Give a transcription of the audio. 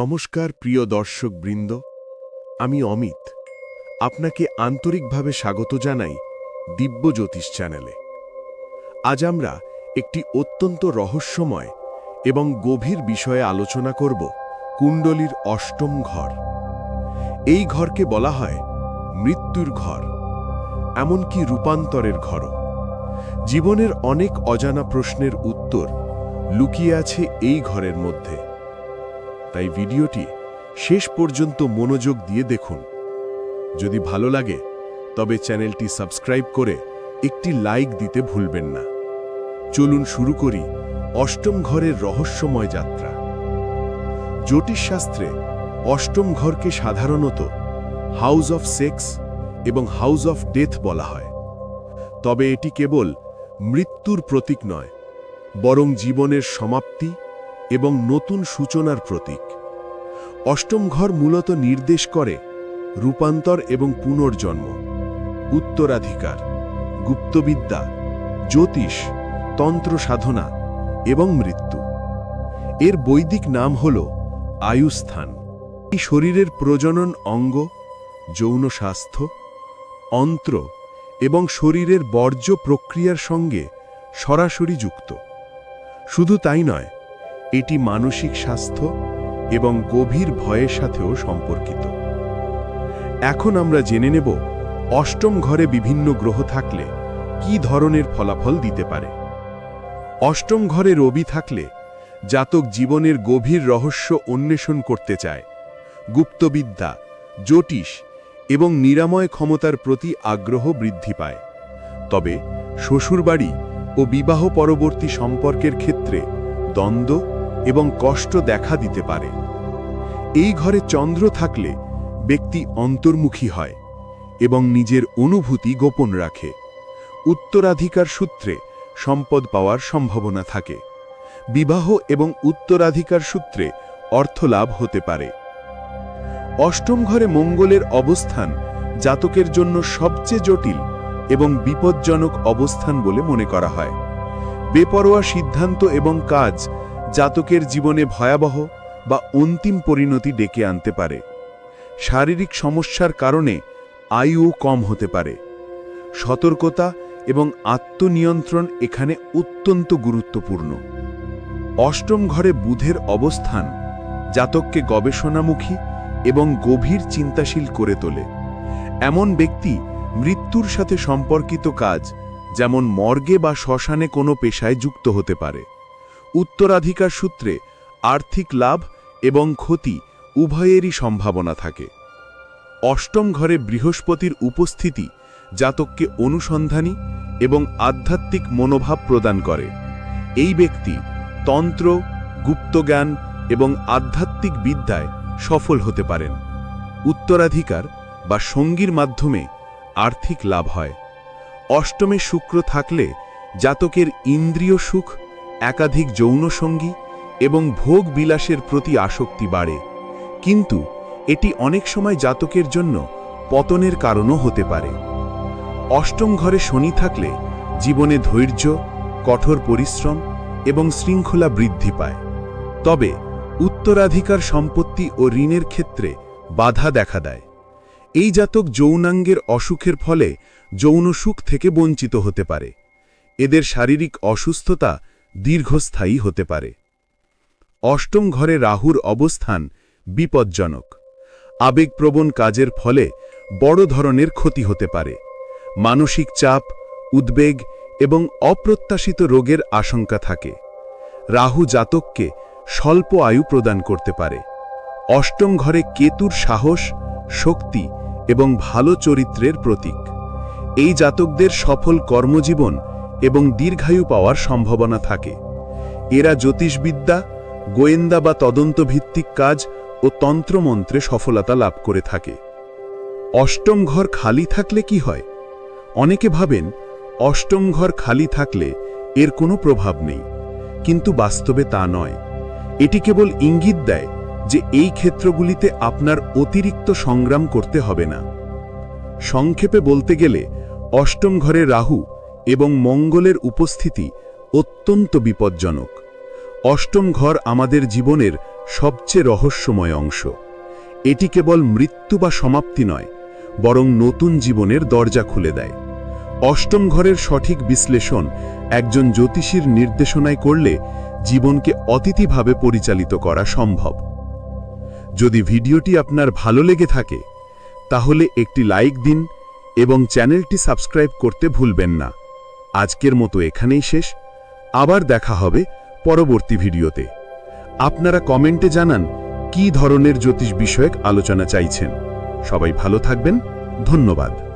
নমস্কার, প্রিয় দর্শক বৃন্দ আমি অমিত। আপনাকে আন্তরিকভাবে স্বাগত জানাই দিব্য জ্যোতিষ চ্যানেলে। আজ আমরা একটি অত্যন্ত রহস্যময় এবং গভীর বিষয়ে আলোচনা করব কুণ্ডলীর অষ্টম ঘর। এই ঘরকে বলা হয় মৃত্যুর ঘর, এমনকি রূপান্তরের ঘরও। জীবনের অনেক অজানা প্রশ্নের উত্তর লুকিয়ে আছে এই ঘরের মধ্যে। তাই ভিডিওটি শেষ পর্যন্ত মনোযোগ দিয়ে দেখুন। যদি ভালো লাগে, তবে চ্যানেলটি সাবস্ক্রাইব করে একটি লাইক দিতে ভুলবেন না। চলুন শুরু করি অষ্টম ঘরের রহস্যময় যাত্রা। জ্যোতিষশাস্ত্রে অষ্টম ঘরকে সাধারণত হাউস অফ সেক্স এবং হাউস অফ ডেথ বলা হয়। তবে এটি কেবল মৃত্যুর প্রতীক নয়, বরং জীবনের সমাপ্তি এবং নতুন সূচনার প্রতীক। অষ্টম ঘর মূলত নির্দেশ করে রূপান্তর এবং পুনর্জন্ম। উত্তরাধিকার, গুপ্তবিদ্যা, জ্যোতিষ, তন্ত্র সাধনা এবং মৃত্যু। এর বৈদিক নাম হল আয়ুস্থান। এই শরীরের প্রজনন অঙ্গ, যৌন স্বাস্থ্য, অন্ত্র এবং শরীরের বর্জ্য প্রক্রিয়ার সঙ্গে সরাসরি যুক্ত। শুধু তাই নয় এটি মানসিক স্বাস্থ্য এবং গভীর ভয়ের সাথেও সম্পর্কিত। এখন আমরা জেনে নেব অষ্টম ঘরে বিভিন্ন গ্রহ থাকলে কি ধরনের ফলাফল দিতে পারে। অষ্টম ঘরে রবি থাকলে জাতক জীবনের গভীর রহস্য অন্বেষণ করতে চায়। গুপ্তবিদ্যা, জ্যোতিষ এবং নিরাময় ক্ষমতার প্রতি আগ্রহ বৃদ্ধি পায়। তবে শ্বশুরবাড়ি ও বিবাহ পরবর্তী সম্পর্কের ক্ষেত্রে দ্বন্দ্ব এবং কষ্ট দেখা দিতে পারে। এই ঘরে চন্দ্র থাকলে ব্যক্তি অন্তর্মুখী হয় এবং নিজের অনুভূতি গোপন রাখে। উত্তরাধিকার সূত্রে সম্পদ পাওয়ার সম্ভাবনা থাকে। বিবাহ এবং উত্তরাধিকার সূত্রে অর্থলাভ হতে পারে। অষ্টম ঘরে মঙ্গলের অবস্থান জাতকের জন্য সবচেয়ে জটিল এবং বিপজ্জনক অবস্থান বলে মনে করা হয়। বেপরোয়া সিদ্ধান্ত এবং কাজ জাতকের জীবনে ভয়াবহ বা অন্তিম পরিণতি ডেকে আনতে পারে। শারীরিক সমস্যার কারণে আয়ু কম হতে পারে। সতর্কতা এবং আত্মনিয়ন্ত্রণ এখানে অত্যন্ত গুরুত্বপূর্ণ। অষ্টম ঘরে বুধের অবস্থান জাতককে গবেষণামুখী এবং গভীর চিন্তাশীল করে তোলে। এমন ব্যক্তি মৃত্যুর সাথে সম্পর্কিত কাজ, যেমন মর্গে বা শ্মশানে কোনো পেশায় যুক্ত হতে পারে। উত্তরাধিকার সূত্রে আর্থিক লাভ এবং ক্ষতি উভয়েরই সম্ভাবনা থাকে। অষ্টম ঘরে বৃহস্পতির উপস্থিতি জাতককে অনুসন্ধানী এবং আধ্যাত্মিক মনোভাব প্রদান করে। এই ব্যক্তি তন্ত্র, গুপ্তজ্ঞান এবং আধ্যাত্মিক বিদ্যায় সফল হতে পারেন। উত্তরাধিকার বা সঙ্গীর মাধ্যমে আর্থিক লাভ হয়। অষ্টমে শুক্র থাকলে জাতকের ইন্দ্রিয় সুখ একাধিক যৌন সঙ্গী এবং ভোগ বিলাসের প্রতি আসক্তি বাড়ে। কিন্তু এটি অনেক সময় জাতকের জন্য পতনের কারণও হতে পারে। অষ্টম ঘরে শনি থাকলে জীবনে ধৈর্য, কঠোর পরিশ্রম এবং শৃঙ্খলা বৃদ্ধি পায়। তবে উত্তরাধিকার সম্পত্তি ও ঋণের ক্ষেত্রে বাধা দেখা দেয়। এই জাতক যৌনাঙ্গের অসুখের ফলে যৌন সুখ থেকে বঞ্চিত হতে পারে। এদের শারীরিক অসুস্থতা দীর্ঘস্থায়ী হতে পারে। অষ্টম ঘরে রাহুর অবস্থান বিপজ্জনক। আবেগপ্রবণ কাজের ফলে বড় ধরনের ক্ষতি হতে পারে। মানসিক চাপ, উদ্বেগ এবং অপ্রত্যাশিত রোগের আশঙ্কা থাকে। রাহু জাতককে স্বল্প আয়ু প্রদান করতে পারে। অষ্টম ঘরে কেতুর সাহস, শক্তি এবং ভালো চরিত্রের প্রতীক। এই জাতকদের সফল কর্মজীবন এবং দীর্ঘায়ু পাওয়ার সম্ভাবনা থাকে। এরা জ্যোতিষবিদ্যা, গোয়েন্দা বা তদন্তভিত্তিক কাজ ও তন্ত্রমন্ত্রে সফলতা লাভ করে থাকে। অষ্টম ঘর খালি থাকলে কি হয়? অনেকে ভাবেন, অষ্টম ঘর খালি থাকলে এর কোনো প্রভাব নেই। কিন্তু বাস্তবে তা নয়। এটি কেবল ইঙ্গিত দেয় যে এই ক্ষেত্রগুলিতে আপনার অতিরিক্ত সংগ্রাম করতে হবে না। সংক্ষেপে বলতে গেলে, অষ্টম ঘরে রাহু এবং মঙ্গলের উপস্থিতি অত্যন্ত বিপজ্জনক। অষ্টম ঘর আমাদের জীবনের সবচেয়ে রহস্যময় অংশ। এটি কেবল মৃত্যু বা সমাপ্তি নয়, বরং নতুন জীবনের দরজা খুলে দেয়। অষ্টম ঘরের সঠিক বিশ্লেষণ একজন জ্যোতিষীর নির্দেশনায় করলে জীবনকে অতিথিভাবে পরিচালিত করা সম্ভব। যদি ভিডিওটি আপনার ভালো লেগে থাকে, তাহলে একটি লাইক দিন এবং চ্যানেলটি সাবস্ক্রাইব করতে ভুলবেন না। আজকের মতো এখানেই শেষ। আবার দেখা হবে পরবর্তী ভিডিওতে। আপনারা কমেন্টে জানান, কি ধরনের জ্যোতিষ বিষয়ক আলোচনা চাইছেন। সবাই ভালো থাকবেন। ধন্যবাদ।